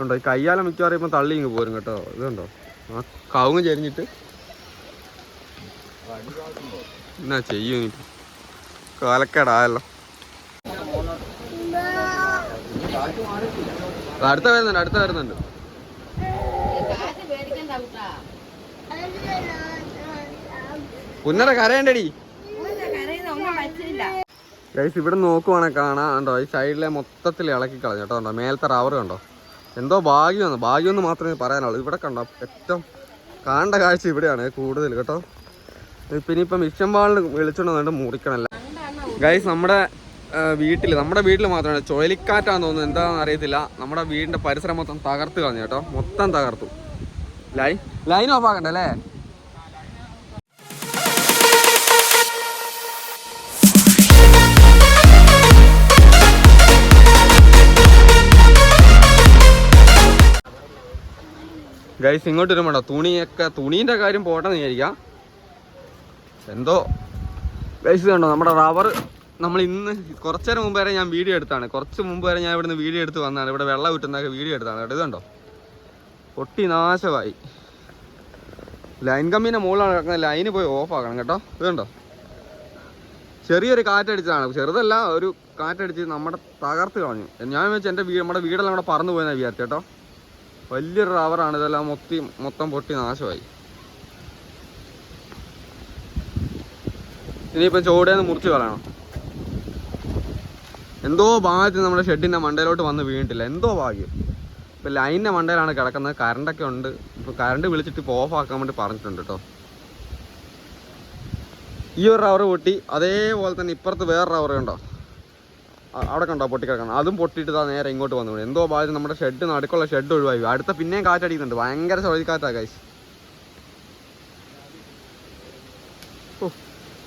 ഉണ്ടോ ഈ കയ്യാല മിക്കവാറും ഇപ്പം തള്ളി ഇങ്ങ് പോരും കേട്ടോ. ഇതുണ്ടോ? ആ കവുങ്ങ് ചെരിഞ്ഞിട്ട്. എന്നാ ചെയ്യും? കാലക്കേടായല്ലോ അടുത്ത വരുന്നുണ്ട് അടുത്ത വരുന്നുണ്ട്. പുന്നര കരയണ്ടടി. ഗൈസ് ഇവിടെ നോക്കുവാണെങ്കിൽ കാണാം. കണ്ടോ? ഈ സൈഡിലെ മൊത്തത്തിൽ ഇളക്കി കളഞ്ഞു. കേട്ടോ കണ്ടോ? മേലത്തെ റവർ കണ്ടോ? എന്തോ ഭാഗ്യമാണ്. ഭാഗ്യം എന്ന് മാത്രമേ പറയാനുള്ളൂ. ഇവിടെ കണ്ടോ ഏറ്റവും കാണേണ്ട കാഴ്ച ഇവിടെയാണ് കൂടുതൽ കേട്ടോ. പിന്നെ ഇപ്പം മിഷൻ വാളിന് വിളിച്ചോണ്ട് മുറിക്കണല്ല. ഗൈസ് നമ്മുടെ വീട്ടിൽ നമ്മുടെ വീട്ടിൽ മാത്രമല്ല ചുഴലിക്കാറ്റാന്ന് തോന്നുന്നു എന്താണെന്ന് അറിയത്തില്ല. നമ്മുടെ വീടിന്റെ പരിസരം മൊത്തം തകർത്ത് കളഞ്ഞു കേട്ടോ. മൊത്തം തകർത്തു. ലൈൻ ലൈൻ ഓഫ് ആക്കണ്ടേ ഗൈസ് ഇങ്ങോട്ട് വരുമ്പോണ്ടോ? തുണിയൊക്കെ തുണീന്റെ കാര്യം പോട്ടെന്ന് വിചാരിക്കാം. എന്തോ? ഗൈസ് കണ്ടോ? നമ്മുടെ റബ്ബർ നമ്മൾ ഇന്ന് കുറച്ചു നേരം മുമ്പ് വരെ ഞാൻ വീഡിയോ എടുത്താണ്. കുറച്ച് മുമ്പ് വരെ ഞാൻ ഇവിടുന്ന് വീഡിയോ എടുത്ത് വന്നാണ് ഇവിടെ വെള്ളം വിട്ടുന്നൊക്കെ വീഡിയോ എടുത്താണ് കേട്ടോ. ഇതുണ്ടോ പൊട്ടി നാശമായി. ലൈൻ കമ്പീന്റെ മുകളിലാണ് കിടക്കുന്നത്. ലൈന് പോയി ഓഫ് ആക്കണം കേട്ടോ. ഇതുണ്ടോ ചെറിയൊരു കാറ്റടിച്ചതാണ്. ചെറുതല്ല ഒരു കാറ്റടിച്ച് നമ്മുടെ തകർത്ത് കളഞ്ഞു. ഞാൻ വെച്ചാൽ എന്റെ വീട് നമ്മുടെ വീടെല്ലാം കൂടെ പറന്നു പോയെന്നാണ് വിചാരിച്ചു കേട്ടോ. വലിയൊരു റബ്ബറാണ് ഇതെല്ലാം മൊത്തി മൊത്തം പൊട്ടി നാശമായി. ഇനിയിപ്പം ചോടേന്ന് മുറിച്ച് കളയണം. എന്തോ ഭാഗ്യത്തിന് നമ്മുടെ ഷെഡിന്റെ മണ്ടയിലോട്ട് വന്ന് വീണിട്ടില്ല. എന്തോ ഭാഗ്യം. ഇപ്പം ലൈനിന്റെ മണ്ടയിലാണ് കിടക്കുന്നത്. കറണ്ടൊക്കെ ഉണ്ട്. ഇപ്പോൾ കറണ്ട് വിളിച്ചിട്ട് ഇപ്പോൾ ഓഫ് ആക്കാൻ വേണ്ടി പറഞ്ഞിട്ടുണ്ട് കേട്ടോ. ഈ ഒരു റവർ പൊട്ടി. അതേപോലെ തന്നെ ഇപ്പുറത്ത് വേറെ റവർ ഉണ്ടോ? അവിടെ കണ്ടോ പൊട്ടിക്കിടക്കണം അതും പൊട്ടിയിട്ട് താ നേരെ ഇങ്ങോട്ട് വന്നു എന്തോ ഭാഗ്യം നമ്മുടെ ഷെഡ് നടുക്കുള്ള ഷെഡ് ഒഴിവായി അടുത്ത പിന്നെയും കാറ്റടിക്കുന്നുണ്ട്. ഭയങ്കര ചുഴലിക്കാറ്റാ കൈസ്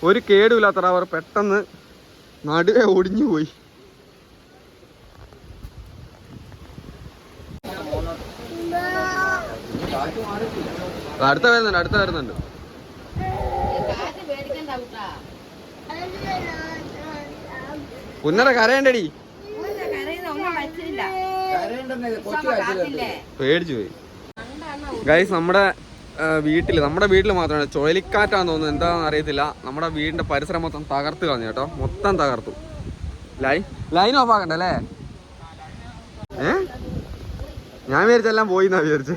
ഒരു കേടുമില്ലാത്ത അവർ പെട്ടെന്ന് നടുവേ ഒടിഞ്ഞു പോയി. അടുത്ത വരുന്നുണ്ട് അടുത്ത വരുന്നുണ്ട്. പുന്നര കരയണ്ടടി. പേടിച്ചു പോയി. ഗൈസ് നമ്മുടെ വീട്ടിൽ നമ്മുടെ വീട്ടിൽ മാത്രമാണ് ചുഴലിക്കാറ്റാന്ന് തോന്നുന്നു. എന്താണെന്ന് അറിയത്തില്ല. നമ്മുടെ വീടിന്റെ പരിസരം മൊത്തം തകർത്ത് കളഞ്ഞു കേട്ടോ. മൊത്തം തകർത്തു. ലൈൻ ലൈൻ ഓഫ് ആക്കണ്ടല്ലേ ഏ? ഞാൻ വിചാരിച്ചെല്ലാം പോയി എന്നാ വിചാരിച്ചു.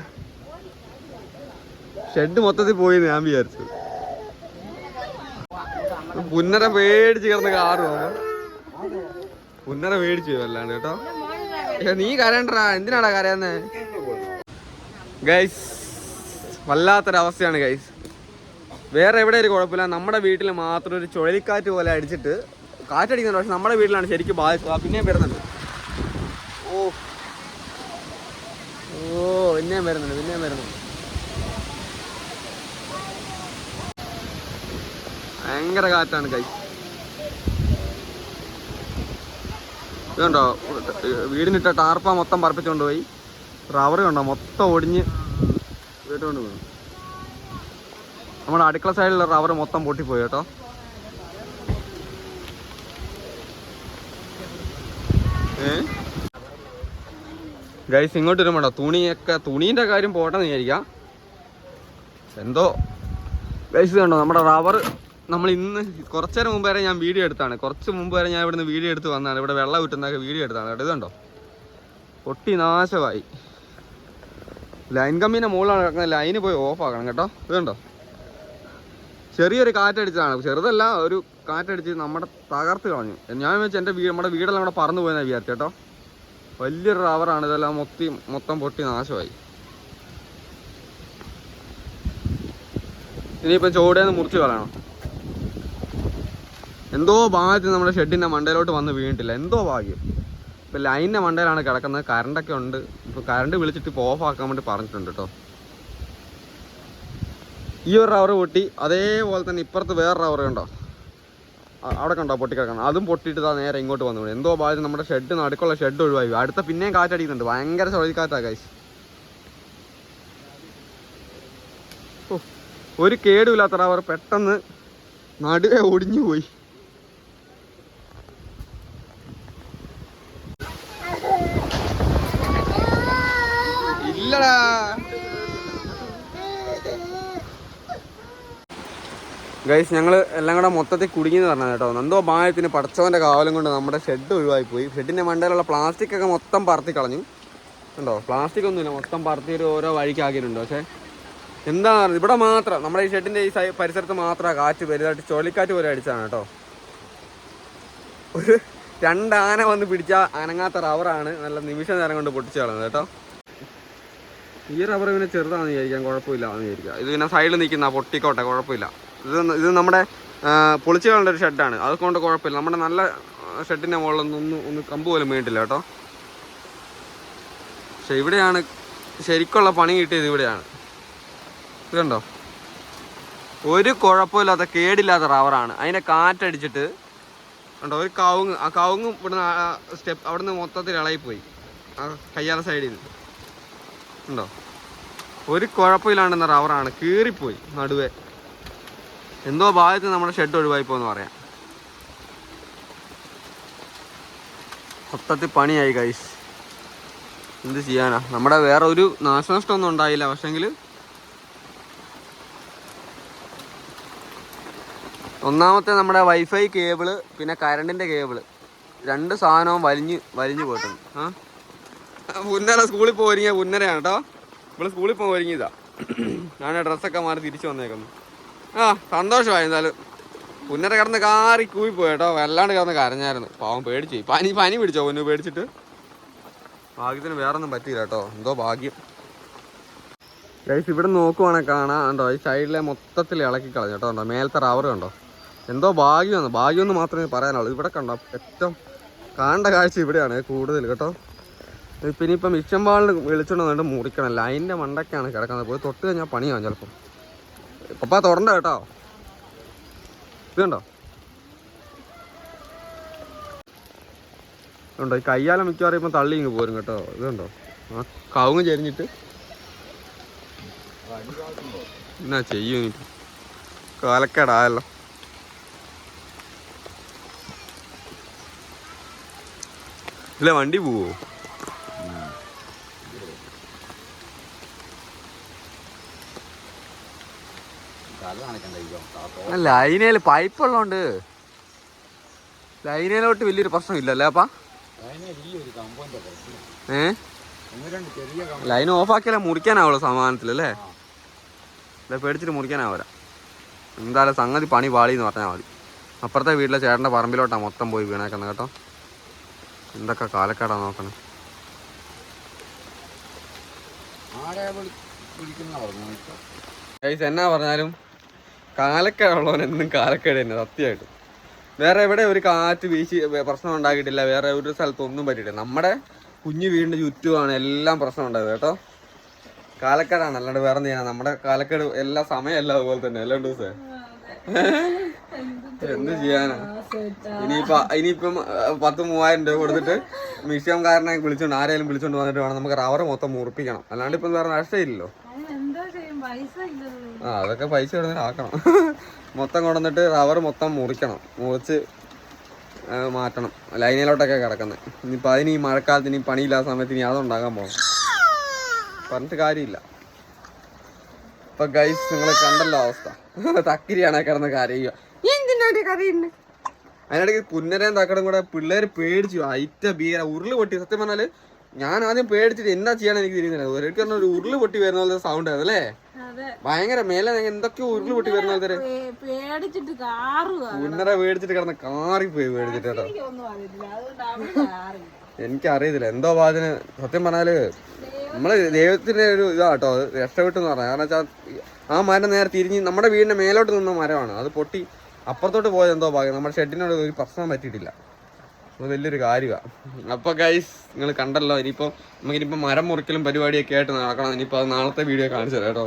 ഷെഡ് മൊത്തത്തിൽ പോയി ഞാൻ വിചാരിച്ചു. പുന്നര പേടിച്ച് കിടന്ന് കാറ് പുന്നര പേടിച്ചു മേടിച്ചു വല്ലാണ്ട് കേട്ടോ. നീ കരയണ്ടടാ. എന്തിനാടാ കരയെന്ന്? ഗൈസ് വല്ലാത്തൊരവസ്ഥയാണ് ഗൈസ് വേറെ എവിടെ ഒരു കുഴപ്പമില്ല. നമ്മുടെ വീട്ടിൽ മാത്രം ഒരു ചുഴലിക്കാറ്റ് പോലെ അടിച്ചിട്ട് കാറ്റടിക്കുന്നുണ്ട്. പക്ഷെ നമ്മുടെ വീട്ടിലാണ് ശരിക്കും ബാധിച്ചത് പിന്നെയും വരുന്നുണ്ട്. ഓ. ഓ പിന്നെയും വരുന്നുണ്ട് പിന്നെയും വരുന്നുണ്ട്. ഭയങ്കര കാറ്റാണ് ഗൈസ് ഇതുണ്ടോ? വീടിനിട്ട ടാർപ്പ മൊത്തം പറപ്പിച്ചുകൊണ്ട് പോയി. റബ്ബർ കണ്ടോ? മൊത്തം ഒടിഞ്ഞ് വീട്ടുകൊണ്ട് പോയി. നമ്മുടെ അടുക്കള സൈഡിലുള്ള റബ്ബർ മൊത്തം പൊട്ടിപ്പോയി കേട്ടോ. ഗൈസ് ഇങ്ങോട്ട് വരുമ്പോണ്ടോ? തുണിയൊക്കെ തുണീന്റെ കാര്യം പോട്ടെന്ന് വിചാരിക്കാം. എന്തോ? ഗൈസ് കണ്ടോ നമ്മുടെ റബ്ബർ നമ്മൾ ഇന്ന് കുറച്ചു നേരം മുമ്പ് വരെ ഞാൻ വീഡിയോ എടുത്താണ്. കുറച്ച് മുമ്പ് വരെ ഞാൻ ഇവിടുന്ന് വീഡിയോ എടുത്ത് വന്നതാണ്. ഇവിടെ വെള്ളം വിട്ടുന്നൊക്കെ വീഡിയോ എടുത്താണ് കേട്ടോ. ഇതുണ്ടോ? പൊട്ടി നാശമായി. ലൈൻ കമ്പീന്റെ മുകളിലാണ് കിടക്കുന്നത്. ലൈന് പോയി ഓഫ് ആക്കണം കേട്ടോ. ഇതുണ്ടോ? ചെറിയൊരു കാറ്റടിച്ചതാണ്. ചെറുതല്ല ഒരു കാറ്റടിച്ച് നമ്മുടെ തകർത്ത് കളഞ്ഞു. ഞാൻ വെച്ചാൽ എന്റെ വീട് നമ്മുടെ വീടെല്ലാം കൂടെ പറന്നു പോയെന്നാണ് വിചാരിച്ചു കേട്ടോ. വലിയൊരു റബ്ബറാണ് ഇതെല്ലാം മൊത്തി മൊത്തം പൊട്ടി നാശമായി. ഇനിയിപ്പം ചോടേന്ന് മുറിച്ച് കളയണം. എന്തോ ഭാഗ്യത്തിന് നമ്മുടെ ഷെഡിന്റെ മണ്ടയിലോട്ട് വന്ന് വീണിട്ടില്ല. എന്തോ ഭാഗ്യം. ഇപ്പം ലൈനിന്റെ മണ്ടയിലാണ് കിടക്കുന്നത്. കറണ്ടൊക്കെ ഉണ്ട്. ഇപ്പോൾ കറണ്ട് വിളിച്ചിട്ട് ഇപ്പോൾ ഓഫ് ആക്കാൻ വേണ്ടി പറഞ്ഞിട്ടുണ്ട് കേട്ടോ ഈ ഒരു റവർ പൊട്ടി. അതേപോലെ തന്നെ ഇപ്പുറത്ത് വേറെ റവർ കണ്ടോ? അവിടെ കണ്ടോ പൊട്ടി കിടക്കണം അതും പൊട്ടിയിട്ട് താ നേരെ ഇങ്ങോട്ട് വന്നു എന്തോ ഭാഗ്യം നമ്മുടെ ഷെഡ് നടുക്കുള്ള ഷെഡ് ഒഴിവായി. അടുത്ത പിന്നെയും കാറ്റടിക്കുന്നുണ്ട്. ഭയങ്കര ചുഴലിക്കാറ്റാ കൈസ് ഒരു കേടുമില്ലാത്ത റവർ പെട്ടെന്ന് നടുവേ ഒടിഞ്ഞു പോയി. ഗൈസ് ഞങ്ങൾ എല്ലാം കൂടെ മൊത്തത്തിൽ കുടുങ്ങിയെന്ന് പറഞ്ഞത് കേട്ടോ. എന്തോ ഭാഗത്തിന് പടച്ചവന്റെ കാവലും കൊണ്ട് നമ്മുടെ ഷെഡ് ഒഴിവായി പോയി ഷെഡിന്റെ മണ്ടയിലുള്ള പ്ലാസ്റ്റിക് ഒക്കെ മൊത്തം പറത്തി കളഞ്ഞു. ഉണ്ടോ പ്ലാസ്റ്റിക് ഒന്നുമില്ല മൊത്തം പറത്തി ഒരു ഓരോ വഴിക്കാക്കിയിട്ടുണ്ട് പക്ഷേ എന്താ ഇവിടെ മാത്രം നമ്മുടെ ഈ ഷെഡിന്റെ ഈ പരിസരത്ത് മാത്രമാണ് കാറ്റ് വലുതായിട്ട് ചുഴലിക്കാറ്റ് പോലെ അടിച്ചതാണ് കേട്ടോ. ഒരു രണ്ട് ആന വന്ന് പിടിച്ച അനങ്ങാത്ത റബ്ബറാണ് നല്ല നിമിഷ നേരം കൊണ്ട് പൊട്ടിച്ച് കളഞ്ഞത് കേട്ടോ. ഈ റബ്ബർ പിന്നെ ചെറുതാണെന്ന് വിചാരിക്കാം കുഴപ്പമില്ല എന്ന് വിചാരിക്കാം. ഇത് പിന്നെ സൈഡിൽ നിൽക്കുന്ന പൊട്ടിക്കോട്ടെ കുഴപ്പമില്ല. ഇത് ഇത് നമ്മുടെ ആ, പൊളിച്ച് കളേണ്ട ഒരു ഷെഡാണ്. അതുകൊണ്ട് കുഴപ്പമില്ല. നമ്മുടെ നല്ല ഷെഡിന്റെ മുകളിലൊന്നും ഒന്ന് ഒന്ന് കമ്പ് പോലും വീണിട്ടില്ല കേട്ടോ. പക്ഷെ ഇവിടെയാണ് ശരിക്കുള്ള പണി കിട്ടിയത് ഇവിടെയാണ്. ഇത് കണ്ടോ? ഒരു കുഴപ്പമില്ലാത്ത കേടില്ലാത്ത റബ്ബറാണ് അതിനെ കാറ്റടിച്ചിട്ട് കണ്ടോ ഒരു കവുങ്ങ് ആ കവുങ്ങ് ഇവിടുന്ന് സ്റ്റെപ്പ് അവിടുന്ന് മൊത്തത്തിൽ ഇളകിപ്പോയി ആ കയ്യാല സൈഡിൽ ഉണ്ടോ ഒരു കുഴപ്പമില്ലാണ്ടെന്ന റബ്ബറാണ് കീറിപ്പോയി നടുവേ. എന്തോ ഭാഗത്ത് നമ്മുടെ ഷെഡ് ഒഴിവായി പോന്ന് പറയാം. മൊത്തത്തിൽ പണിയായി കൈസ് എന്ത് ചെയ്യാനാ? നമ്മുടെ വേറെ ഒരു നാശനഷ്ടമൊന്നും ഉണ്ടായില്ല. പക്ഷെങ്കിൽ ഒന്നാമത്തെ നമ്മുടെ വൈഫൈ കേബിൾ പിന്നെ കരണ്ടിന്റെ കേബിൾ രണ്ട് സാധനവും വലിഞ്ഞു വലിഞ്ഞു പോയിട്ടുണ്ട്. ആ? പുന്നര സ്കൂളിൽ പോയിരിക്കുക പുന്നരയാണ് കേട്ടോ ഇവിടെ സ്കൂളിൽ പോയിരിക്കുന്നതാ ഞാൻ ഡ്രസ്സൊക്കെ മാറി തിരിച്ചു വന്നേക്കുന്നു. ആ സന്തോഷമായി എന്തായാലും. പുന്നര കിടന്ന് കാറി കൂയി പോയി കേട്ടോ. വല്ലാണ്ട് കിടന്ന് കരഞ്ഞായിരുന്നു. പാവം പേടിച്ചു. പനി പനി പിടിച്ചോ പൊന്നു പേടിച്ചിട്ട്? ഭാഗ്യത്തിന് വേറെ ഒന്നും പറ്റിയില്ല കേട്ടോ. എന്തോ ഭാഗ്യം. ഗൈസ് ഇവിടെ നോക്കുവാണെങ്കിൽ കാണാം. കണ്ടോ ഈ സൈഡിലെ മൊത്തത്തിൽ ഇളക്കി കളഞ്ഞു കേട്ടോ. കണ്ടോ മേലത്തെ റവർ കണ്ടോ? എന്തോ ഭാഗ്യമാണ്. ഭാഗ്യമെന്ന് മാത്രമേ പറയാനുള്ളൂ. ഇവിടെ കണ്ടോ ഏറ്റവും കാണേണ്ട കാഴ്ച ഇവിടെയാണ് കൂടുതൽ കേട്ടോ. പിന്നെ ഇപ്പം മിച്ചമ്പാളിന് വന്നിട്ട് മുറിക്കണം. ലൈന്റെ മണ്ടക്കാണ് കിടക്കുന്നത്. പോയി തൊട്ട് കഴിഞ്ഞാൽ പണിയാവും ചിലപ്പം. പപ്പാ തൊടണ്ട കേട്ടോ. ഇത് കണ്ടോ ഉണ്ടോ ഈ കയ്യാലം മിക്കവാറും ഇപ്പം തള്ളി ഇങ്ങ് പോരും കേട്ടോ. ഇത് കണ്ടോ ആ കവുങ്ങ് ചെരിഞ്ഞിട്ട്. എന്നാ ചെയ്യും കാലക്കേടായല്ലോ. ഇല്ല വണ്ടി പോവോ? ലൈനയിൽ പൈപ്പ് ഉള്ളോണ്ട് ലൈനയിലോട്ട് വലിയൊരു പ്രശ്നം ഇല്ലല്ലേ അപ്പാ ഏ? ലൈൻ ഓഫാക്കിയാലേ മുറിക്കാനാവുള്ളൂ സമാധാനത്തിലല്ലേ? അല്ലെ പേടിച്ചിട്ട് മുറിക്കാനാവില്ല എന്തായാലും സംഗതി പണി പാളി എന്ന് പറഞ്ഞാൽ മതി. അപ്പുറത്തെ വീട്ടിലെ ചേട്ടന്റെ പറമ്പിലോട്ടാണ് മൊത്തം പോയി വീണേക്കുന്നത് കേട്ടോ. എന്തൊക്കെ കാലക്കാടാ നോക്കണേ. എന്നാ പറഞ്ഞാലും കാലക്കേടുള്ളവൻ എന്നും കാലക്കേട് തന്നെ സത്യമായിട്ട്. വേറെ എവിടെ ഒരു കാറ്റ് വീശി പ്രശ്നം ഉണ്ടാക്കിയിട്ടില്ല വേറെ ഒരു സ്ഥലത്തൊന്നും പറ്റിയിട്ടില്ല. നമ്മുടെ കുഞ്ഞു വീടിന്റെ ചുറ്റുമാണ് എല്ലാം പ്രശ്നം ഉണ്ടായത് കേട്ടോ. കാലക്കേടാണ് അല്ലാണ്ട് വേറെ ചെയ്യാൻ നമ്മുടെ കാലക്കേട് എല്ലാ സമയമല്ല അതുപോലെ തന്നെ എല്ലാ ദിവസേ എന്ത് ചെയ്യാനാ? ഇനിയിപ്പോ ഇനിയിപ്പം പത്ത് മൂവായിരം രൂപ കൊടുത്തിട്ട് മ്യൂസിയംകാരനെ വിളിച്ചോണ്ട് ആരെങ്കിലും വിളിച്ചോണ്ട് വന്നിട്ട് വേണം നമുക്ക് റവർ മൊത്തം മുറിപ്പിക്കണം. അല്ലാണ്ട് ഇപ്പം വേറെ നഷ്ടമില്ലല്ലോ എന്തോ ചെയ്യും പൈസ ഇല്ലല്ലോ ആ അതൊക്കെ പൈസ ഇടുന്ന ആക്കണം. മൊത്തം കൊണ്ടുവന്നിട്ട് റവർ മൊത്തം മുറിക്കണം. മുറിച്ച് മാറ്റണം. ലൈനിലോട്ടൊക്കെ കിടക്കുന്നത് ഇനിയിപ്പോൾ അതിന് ഈ മഴക്കാലത്ത് ഇനി പണിയില്ലാത്ത സമയത്ത് ഇനി അതുണ്ടാകാൻ പോകണം പറഞ്ഞിട്ട് കാര്യമില്ല. ഇപ്പൊ ഗൈസ് നിങ്ങൾ കണ്ടല്ലോ അവസ്ഥ. തക്കിരിയാണ് കിടന്ന് കരയുക. അതിനിടയ്ക്ക് പുന്നരയും തക്കടും കൂടെ പിള്ളേര് പേടിച്ചു. അയിറ്റ ബീര ഉരുൾ പൊട്ടി. സത്യം പറഞ്ഞാൽ ഞാൻ ആദ്യം പേടിച്ചിട്ട് എന്താ ചെയ്യാൻ എനിക്ക് തിരിയുന്നില്ല ഒരിക്കലും ഒരു ഉരുൾ പൊട്ടി വരുന്ന പോലത്തെ സൗണ്ട് ആയിരുന്നല്ലേ അതെ. ഭയങ്കര മേലെ എന്തൊക്കെയോ ഉരുൾ പൊട്ടി വരുന്ന പോലത്തെ പേടിച്ചിട്ട് കാറുക പേടിച്ചിട്ട് കിടന്ന് കാറി പോയി പേടിച്ചിട്ട് കേട്ടോ. എനിക്കറിയത്തില്ല. എന്തോ പാചന സത്യം പറഞ്ഞാൽ നമ്മൾ ദൈവത്തിന്റെ ഒരു ഇതാട്ടോ അത് രക്ഷപ്പെട്ടെന്ന് പറഞ്ഞാൽ കാരണം വെച്ചാൽ ആ മരം നേരെ തിരിഞ്ഞ് നമ്മുടെ വീടിന്റെ മേലോട്ട് നിന്ന മരമാണ്. അത് പൊട്ടി അപ്പുറത്തോട്ട് പോയത് എന്തോ ഭാഗ്യം. നമ്മുടെ ഷെഡിനോട് ഒരു പ്രശ്നം പറ്റിയിട്ടില്ല. അത് വലിയൊരു കാര്യമാണ് അപ്പോൾ ഗൈസ് നിങ്ങൾ കണ്ടല്ലോ ഇനിയിപ്പോ നമുക്കിനിപ്പോ മരം മുറിക്കലും പരിപാടിയൊക്കെ ആയിട്ട് നടക്കണം. ഇനിയിപ്പോ അത് നാളത്തെ വീഡിയോ കാണിച്ചു തരാം കേട്ടോ.